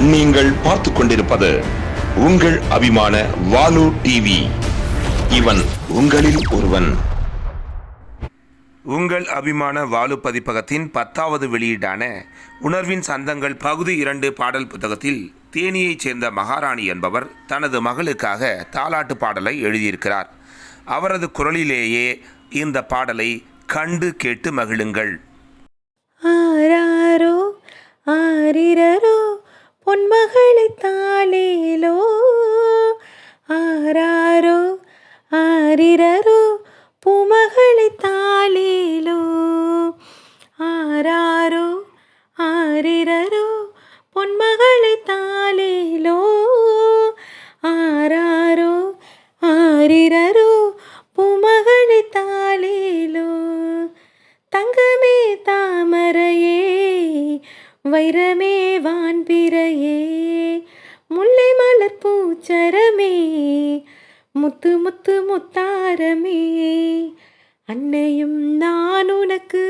நீங்கள் பார்த்துக் கொண்டிருப்பது உங்கள் அபிமான வாலு டிவி இவன் உங்களில் ஒருவன். உங்கள் அபிமான வாலு பதிப்பகத்தின் பத்தாவது வெளியீடான உணர்வின் சந்தங்கள் பகுதி இரண்டு பாடல் புத்தகத்தில் தேனியைச் சேர்ந்த மகாராணி என்பவர் தனது மகளுக்காக தாலாட்டு பாடலை எழுதியிருக்கிறார். அவரது குரலிலேயே இந்த பாடலை கண்டு கேட்டு மகிழுங்கள். ஆராரோ ஆரிரரோ உன் மகளை தாளேலோ? ஆராரோ? ஆரிரரோ? பூமகளை தாளேலோ? ஆராரோ? ஆரிரரோ? பொன்மகளை தாளேலோ? ஆராரோ? ஆரிரரோ? பூமகளை தாளேலோ? தங்கமே தாமரையே வைரமே வான்பிறையே முல்லை மலர் பூச்சரமே முத்து முத்து முத்தாரமே. அன்னையும் நான் உனக்கு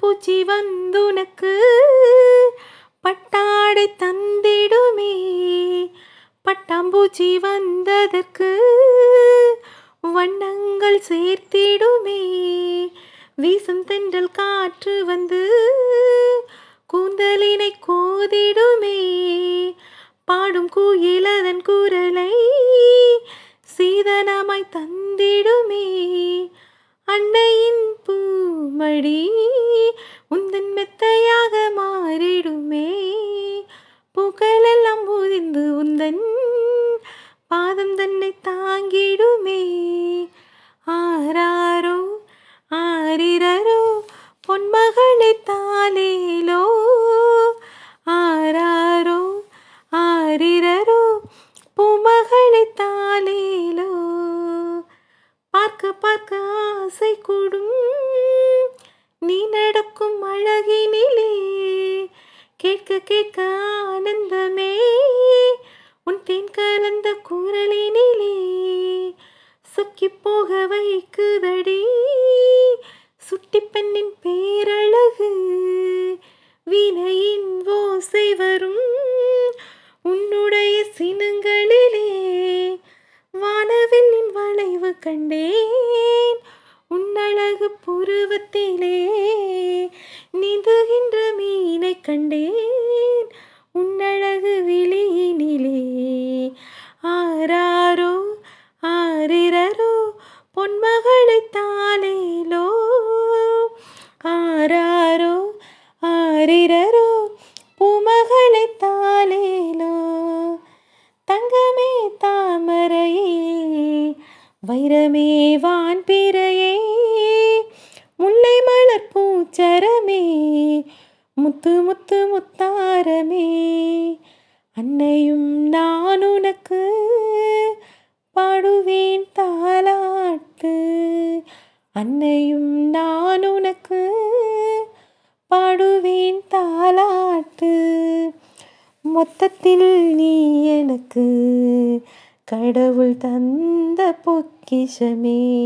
பூச்சி வந்துனக்கு பட்டாடை தந்திடுமே. பட்டாம்பூச்சி வந்ததற்கு வண்ணங்கள் சேர்த்திடுமே. வீசும் தென்றல் காற்று வந்து கூந்தலினை கோதிடுமே. பாடும் குயிலதன் குரலை சீதனமாய் தந்திடும் கேட்க ஆனந்தமே. உன் தேன் கலந்த குரலினிலே சொக்கி போக வைக்குதடி. சுட்டி பெண்ணின் பே நீந்துகின்ற மீனை கண்டேன். உன்னழகு விழியினிலே. ஆராரோ ஆரிரரோ பொன்மகளை தாளேலோ ஆராரோ ஆரிரரோ பூமகளை தாலேலோ தங்கமே தாமரையே வைரமே வான் பிறையே. மலர் முத்து முத்து முத்தாரமே. அன்னையும் நான் உனக்கு பாடுவேன் தாலாட்டு. அன்னையும் நான் உனக்கு பாடுவேன் தாலாட்டு. மொத்தத்தில் நீ எனக்கு கடவுள் தந்த பொக்கிஷமே.